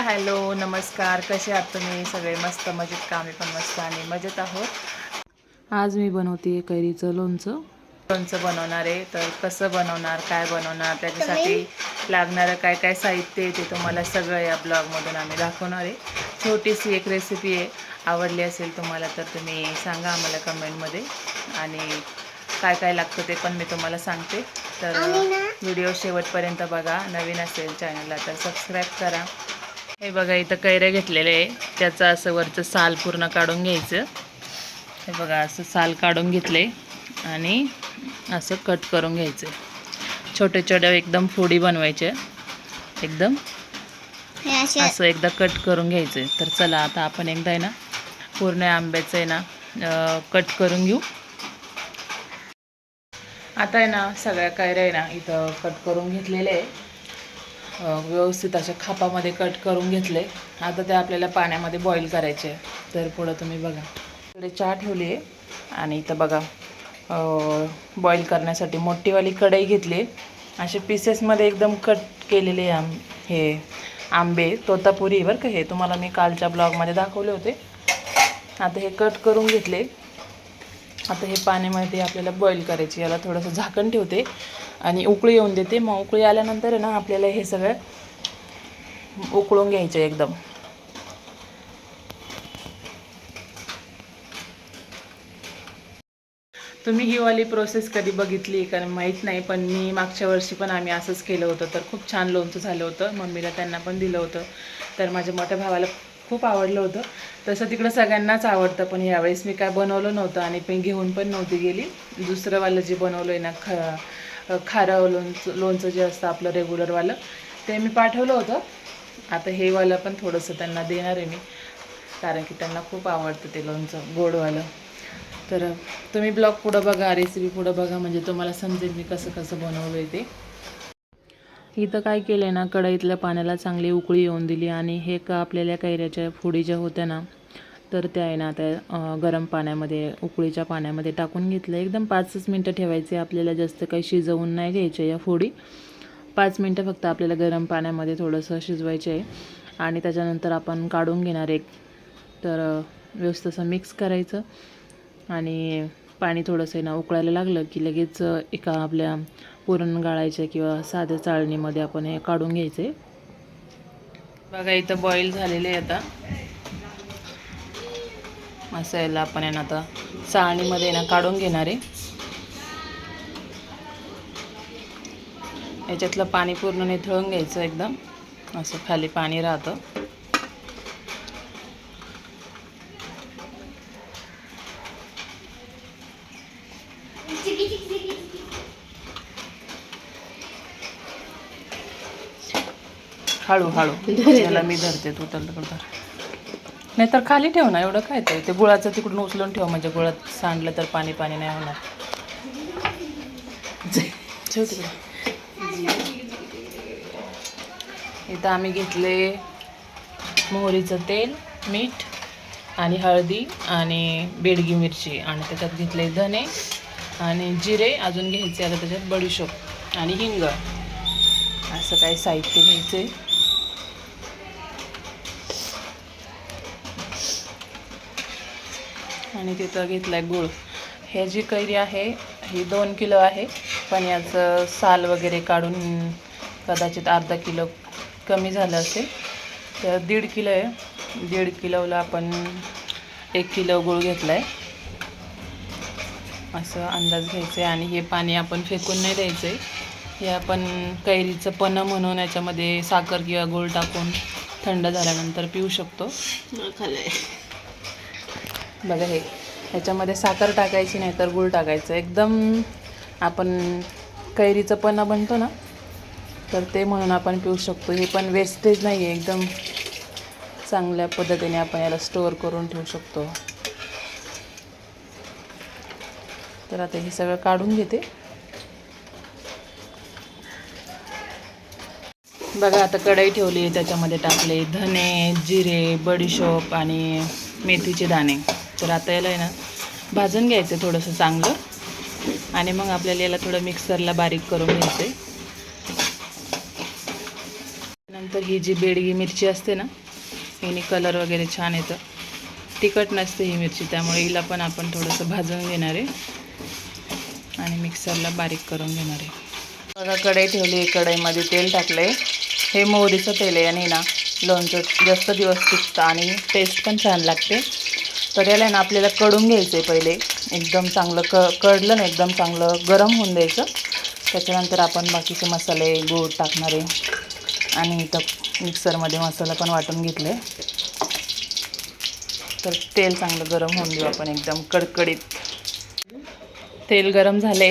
Hi hello नमस्कार. कसे आहात तुम्ही? सगळे मस्त मजेत का? आम्ही पण मस्त आणि मजेत आहोत. आज मी बनवते कैरीचं लोणचं. लोणचं बनवणार आहे. तर कसं बनवणार काय बनवणार त्याच्यासाठी लागणारं काय काय साहित्य आहे ते तुम्हाला सगळं या ब्लॉगमधून आम्ही दाखवणार आहे. छोटीशी एक रेसिपी आहे. आवडली असेल तुम्हाला तर तुम्ही सांगा आम्हाला कमेंटमध्ये. आणि काय काय लागतं ते पण मी तुम्हाला सांगते. तर व्हिडिओ शेवटपर्यंत बघा. नवीन असेल चॅनलला तर सबस्क्राईब करा. हे बघा इथं कैऱ्या घेतलेले आहे. त्याचं असं वरचं साल पूर्ण काढून घ्यायचं. हे बघा असं साल काढून घेतले आणि असं कट करून घ्यायचं. छोटे छोट्या एकदम फोडी बनवायच्या एकदम असं एकदा कट करून घ्यायचं. तर चला आता आपण एकदा आहे ना पूर्ण आंब्याचं आहे ना कट करून घेऊ. आता आहे ना सगळ्या कैऱ्या आहे ना इथं कट करून घेतलेले आहे. व्यवस्थित अशा खापामध्ये कट करून घेतले. आता ते आपल्याला पाण्यामध्ये बॉईल करायचे. आहे. तर पुढं तुम्ही बघा. इकडे चहा ठेवली आहे. आणि इथं बघा बॉईल करण्यासाठी मोठीवाली कढई घेतली असे पीसेसमध्ये एकदम कट केलेले आम हे आंबे तोतापुरी बरं का हे तुम्हाला मी कालच्या ब्लॉगमध्ये दाखवले होते. आता हे कट करून घेतले. आता हे पाण्यामध्ये आपल्याला बॉईल करायचे. याला थोडंसं झाकण ठेवते. आणि उकळी येऊन देते. मग उकळी आल्यानंतर ना आपल्याला हे सगळं उकळून घ्यायचं एकदम. तुम्ही ही वाली प्रोसेस कधी बघितली? कारण माहीत नाही पण मी मागच्या वर्षी पण आम्ही असंच केलं होतं. तर खूप छान लोणचं झालं होतं. मम्मीला त्यांना पण दिलं होतं. तर माझ्या मोठ्या भावाला खूप आवडलं होतं. तसं तिकडं सगळ्यांनाच आवडतं पण यावेळेस मी काय बनवलं नव्हतं आणि पण घेऊन पण नव्हती गेली. दुसरंवालं जे बनवलं आहे ना ख खारं लोणचं लोणचं जे असतं आपलं रेग्युलरवालं ते मी पाठवलं होतं. आता हे वालं पण थोडंसं त्यांना देणार आहे मी कारण की त्यांना खूप आवडतं ते लोणचं गोडवालं तर तुम्ही ब्लॉग पुढं बघा रेसिपी पुढं बघा म्हणजे तुम्हाला समजेल मी कसं कसं बनवलं आहे ते. इथं काय केलं आहे ना कढईतल्या पाण्याला चांगली उकळी येऊन दिली आणि हे का आपल्याला कैऱ्याच्या फोडी ज्या होत्या ना तर त्या आहे ना त्या गरम पाण्यामध्ये उकळीच्या पाण्यामध्ये टाकून घेतलं. एकदम पाचच मिनटं ठेवायचे आपल्याला जास्त काही शिजवून नाही घ्यायचे या फोडी. पाच मिनटं फक्त आपल्याला गरम पाण्यामध्ये थोडंसं शिजवायचे आहे. आणि त्याच्यानंतर आपण काढून घेणार एक. तर अं, व्यवस्थित असं मिक्स करायचं. आणि पाणी थोडंसं आहे ना उकळायला लागलं की लगेच एका आपल्या पुरण गाळायच्या किंवा साध्या चाळणीमध्ये आपण हे काढून घ्यायचे. बघा इथं बॉईल झालेले आहे आता. असं याला आपण आहे ना आता चाळणीमध्ये ना काढून घेणार आहे. याच्यातलं पाणी पूर्ण निथळून घ्यायचं एकदम. असं खाली पाणी राहतं. हळू हळू. मी धरते तू तर नाही तर खाली ठेव ना एवढं काय ते? ते गुळाचं तिकडून उचलून ठेव म्हणजे गुळात सांडलं तर पाणी पाणी नाही होणार. ठेव तिकडे. इथं आम्ही घेतले मोहरीचं तेल मीठ आणि हळदी आणि बेडगी मिरची आणि त्याच्यात घेतले धने आणि जिरे अजून घ्यायचे आता त्याच्यात बडीशोप आणि हिंग. असं काही साहित्य घ्यायचे आणि तिथं घेतलाय गुळ. हे जी कैरी आहे ही दोन किलो आहे. पण याचं साल वगैरे काढून कदाचित अर्धा किलो कमी झालं असेल. तर दीड किलो आहे. दीड किलोला आपण एक किलो गुळ घेतला आहे असं अंदाज घ्यायचा आहे आणि हे पाणी आपण फेकून नाही द्यायचं आहे हे आपण कैरीचं पन्ह म्हणून याच्यामध्ये साखर किंवा गुळ टाकून थंड झाल्यानंतर पिऊ शकतो. बघा हे. ह्याच्यामध्ये साखर टाकायची नाही तर गुळ टाकायचं. एकदम आपण कैरीचं पन्ना बनतो ना तर ते म्हणून आपण पिऊ शकतो. हे पण वेस्टेज नाही आहे एकदम चांगल्या पद्धतीने आपण याला स्टोअर करून ठेवू शकतो. तर आता हे सगळं काढून घेते. बघा आता कढई ठेवली त्याच्यामध्ये टाकले धने जिरे बडीशोप आणि मेथीचे दाणे. तर आता याला आहे ना भाजून घ्यायचं थोडंसं चांगलं. आणि मग आपल्याला याला थोडं मिक्सरला बारीक करून घ्यायचं नंतर ही जी बेडगी मिरची असते ना हिने कलर वगैरे छान येतं. तिखट नसते ही मिरची त्यामुळे हिला पण आपण थोडंसं भाजून घेणार आहे. आणि मिक्सरला बारीक करून घेणार आहे. बघा कढई ठेवली आहे कढईमध्ये तेल टाकलं आहे हे मोहरीचं तेल आहे आणि ना लोणचं जास्त दिवस टिकतं आणि टेस्ट पण छान लागते. तर याला आहे ना आपल्याला कडून घ्यायचं आहे पहिले. एकदम चांगलं क कडलं ना एकदम चांगलं गरम होऊन द्यायचं. त्याच्यानंतर आपण बाकीचे मसाले गोड टाकणार आहे. आणि इथं मिक्सरमध्ये मसाला पण वाटून घेतलं आहे तर तेल चांगलं गरम होऊन देऊ आपण एकदम कडकडीत. तेल गरम झाले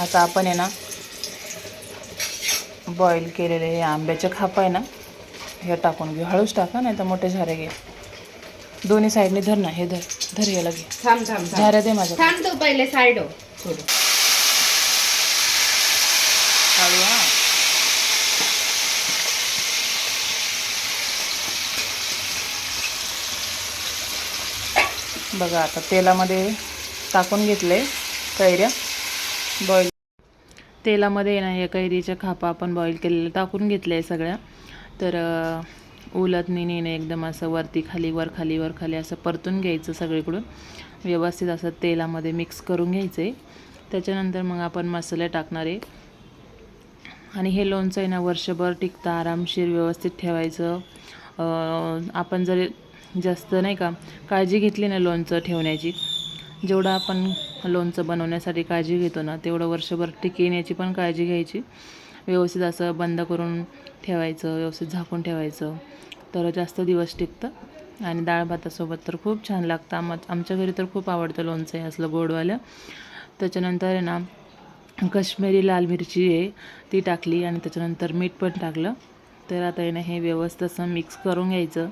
आता आपण आहे ना बॉईल केलेले हे आंब्याचे खाप आहे ना हे टाकून घेऊ. हळूच टाका नाही तर मोठे झारे घे दोन्ही साईडने धर ना हे धर. धर थांब थांब थांब. झाऱ्या दे माझ्या थांब तू पहिले साईड हो. थोडं हळू हा. बघा आता तेलामध्ये टाकून घेतले कैऱ्या. बॉईल तेलामध्ये ना या कैरीच्या खापा आपण बॉईल केलेल्या टाकून घेतल्या आहे सगळ्या. तर अ, उलटणीने एकदम असं वरती खाली वर खाली वर खाली असं परतून घ्यायचं सगळीकडून. व्यवस्थित असं तेलामध्ये मिक्स करून घ्यायचं. आहे त्याच्यानंतर मग आपण मसाले टाकणार आहे. आणि हे लोणचं आहे ना वर्षभर टिकतं आरामशीर व्यवस्थित ठेवायचं. आपण जर जास्त नाही का काळजी घेतली ना लोणचं ठेवण्याची जेवढं आपण लोणचं बनवण्यासाठी काळजी घेतो ना तेवढं वर्षभर टिकेन याची पण काळजी घ्यायची. व्यवस्थित असं बंद करून ठेवायचं व्यवस्थित झाकून ठेवायचं. तर जास्त दिवस टिकतं. आणि डाळ भातासोबत तर खूप छान लागतं. आम आमच्या घरी तर खूप आवडतं लोणचं आहे असलं गोडवालं. त्याच्यानंतर आहे ना कश्मीरी लाल मिरची आहे ती टाकली आणि त्याच्यानंतर मीठ पण टाकलं. तर आता आहे ना हे व्यवस्थित असं मिक्स करून घ्यायचं.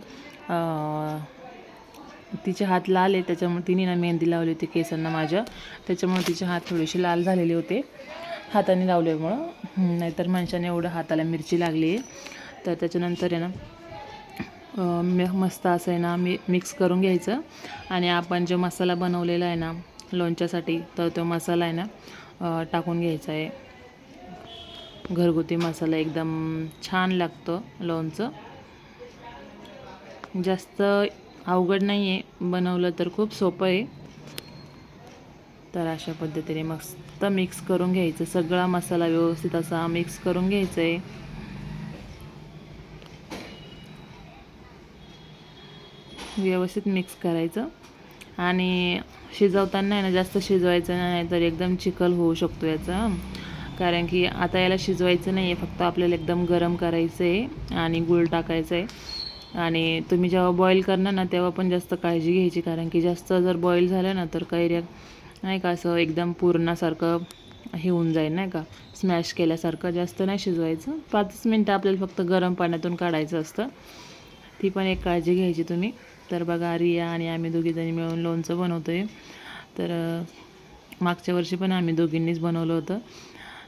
तिचे हात लाल आहे त्याच्यामुळे तिने ना मेहंदी लावली होती केसांना माझ्या. त्याच्यामुळे तिचे हात थोडेसे लाल झालेले होते. हाताने लावल्यामुळं नाहीतर माणसाने एवढं हाताला मिरची लागली. आहे तर त्याच्यानंतर आहे ना मस्त असं आहे ना मी मिक्स करून घ्यायचं. आणि आपण जो मसाला बनवलेला आहे ना लोणच्यासाठी तर तो मसाला आहे ना टाकून घ्यायचा आहे. घरगुती मसाला एकदम छान लागतो लोणचं. जास्त अवघड नाही आहे बनवलं तर खूप सोपं आहे. तर अशा पद्धतीने मस्त मिक्स करून घ्यायचं. सगळा मसाला व्यवस्थित असा मिक्स करून घ्यायचा आहे व्यवस्थित मिक्स करायचं. आणि शिजवताना आहे ना जास्त शिजवायचं नाही तर एकदम चिकल होऊ शकतो याचा. कारण की आता याला शिजवायचं नाही आहे फक्त आपल्याला एकदम गरम करायचं आहे आणि गुळ टाकायचं आहे आणि तुम्ही जेव्हा बॉईल करणार ना तेव्हा पण जास्त काळजी घ्यायची कारण की जास्त जर बॉईल झालं ना तर कैऱ्या नाही का असं एकदम पूर्णासारखं हे होऊन जाईल नाही का. स्मॅश केल्यासारखं जास्त नाही शिजवायचं. पाचच मिनटं आपल्याला फक्त गरम पाण्यातून काढायचं असतं. ती पण एक काळजी घ्यायची तुम्ही. तर बघा रिया आणि आम्ही दोघीजणी मिळून लोणचं बनवतो आहे तर मागच्या वर्षी पण आम्ही दोघींनीच बनवलं होतं.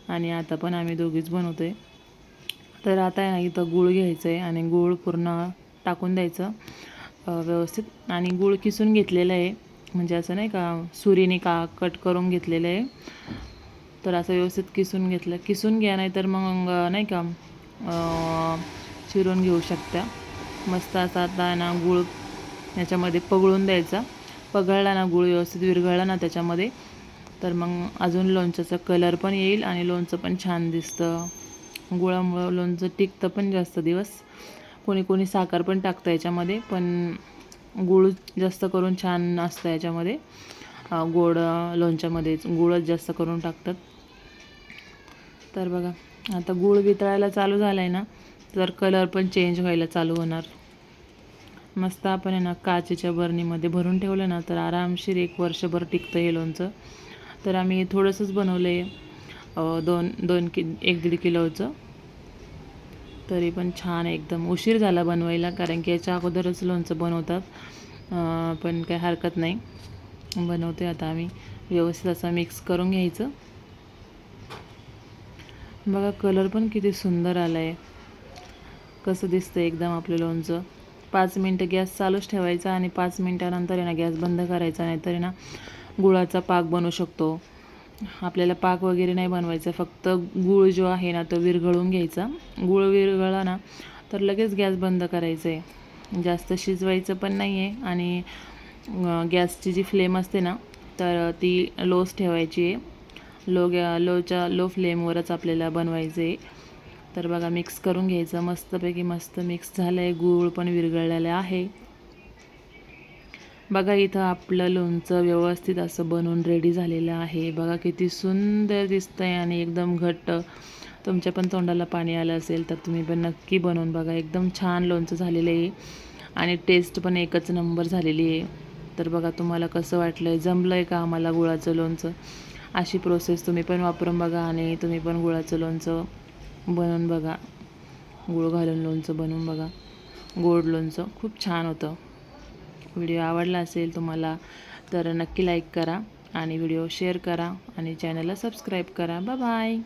आणि आता पण आम्ही दोघीच बनवतो आहे तर आता आहे ना इथं गूळ घ्यायचं आहे आणि गूळ पूर्ण टाकून द्यायचं व्यवस्थित. आणि गूळ किसून घेतलेलं आहे. म्हणजे असं नाही का सुरीने का कट करून घेतलेलं आहे. तर असं व्यवस्थित किसून घेतलं. किसून घ्या नाही तर मग नाही का चिरून घेऊ शकता. मस्त असा आता ना गूळ याच्यामध्ये पगळून द्यायचा. पगळला ना गूळ व्यवस्थित विरघळला ना त्याच्यामध्ये तर मग अजून लोणच्याचा कलर पण येईल आणि लोणचं पण छान दिसतं. गुळामुळं लोणचं टिकतं पण जास्त दिवस. कोणी कोणी साखर पण टाकतं याच्यामध्ये पण गूळ जास्त करून छान असतं याच्यामध्ये. गोड लोणच्यामध्येच गुळच जास्त करून टाकतात. तर बघा आता गूळ वितळायला चालू झाला आहे ना तर कलर पण चेंज व्हायला चालू होणार. मस्त आपण आहे ना काचेच्या बरणीमध्ये भरून ठेवलं ना तर आरामशीर एक वर्षभर टिकतं हे लोणचं. तर आम्ही थोडंसंच बनवलं आहे दोन दोन कि एक दीड किलोचं. तरी पण छान एकदम उशीर झाला बनवायला कारण की याच्या अगोदरच लोणचं बनवतात. पण काही हरकत नाही. बनवते आता आम्ही. व्यवस्थित असं मिक्स करून घ्यायचं. बघा कलर पण किती सुंदर आला आहे कसं दिसतं एकदम आपलं लोणचं. पाच मिनटं गॅस चालूच ठेवायचा आणि पाच मिनटानंतर आहे ना गॅस बंद करायचा नाहीतर तर ना गुळाचा पाक बनू शकतो. आपल्याला पाक वगैरे नाही बनवायचा फक्त गूळ जो आहे ना तो विरघळून घ्यायचा. गूळ विरघळला ना तर लगेच गॅस बंद करायचं आहे जास्त शिजवायचं पण नाही आहे आणि गॅसची जी फ्लेम असते ना तर ती लोच ठेवायची आहे. लो गॅ लोच्या लो फ्लेमवरच आपल्याला बनवायचं आहे तर बघा मिक्स करून घ्यायचं. मस्तपैकी मस्त मिक्स झालं आहे गूळ पण विरघळलेलं आहे. बघा इथं आपलं लोणचं व्यवस्थित असं बनवून रेडी झालेलं आहे. बघा किती सुंदर दिसतं आहे आणि एकदम घट्ट. तुमच्या पण तोंडाला पाणी आलं असेल तर तुम्ही पण नक्की बनवून बघा. एकदम छान लोणचं झालेलं आहे आणि टेस्ट पण एकच नंबर झालेली आहे. तर बघा तुम्हाला कसं वाटलं आहे जमलं आहे का आम्हाला गुळाचं लोणचं? अशी प्रोसेस तुम्ही पण वापरून बघा आणि तुम्ही पण गुळाचं लोणचं बनवून बघा. गुळ घालून लोणचं बनवून बघा. गोड लोणचं. खूप छान होतं. व्हिडिओ आवडला असेल तुम्हाला तर नक्की लाईक करा आणि व्हिडिओ शेअर करा आणि चॅनलला सबस्क्राईब करा. Bye bye.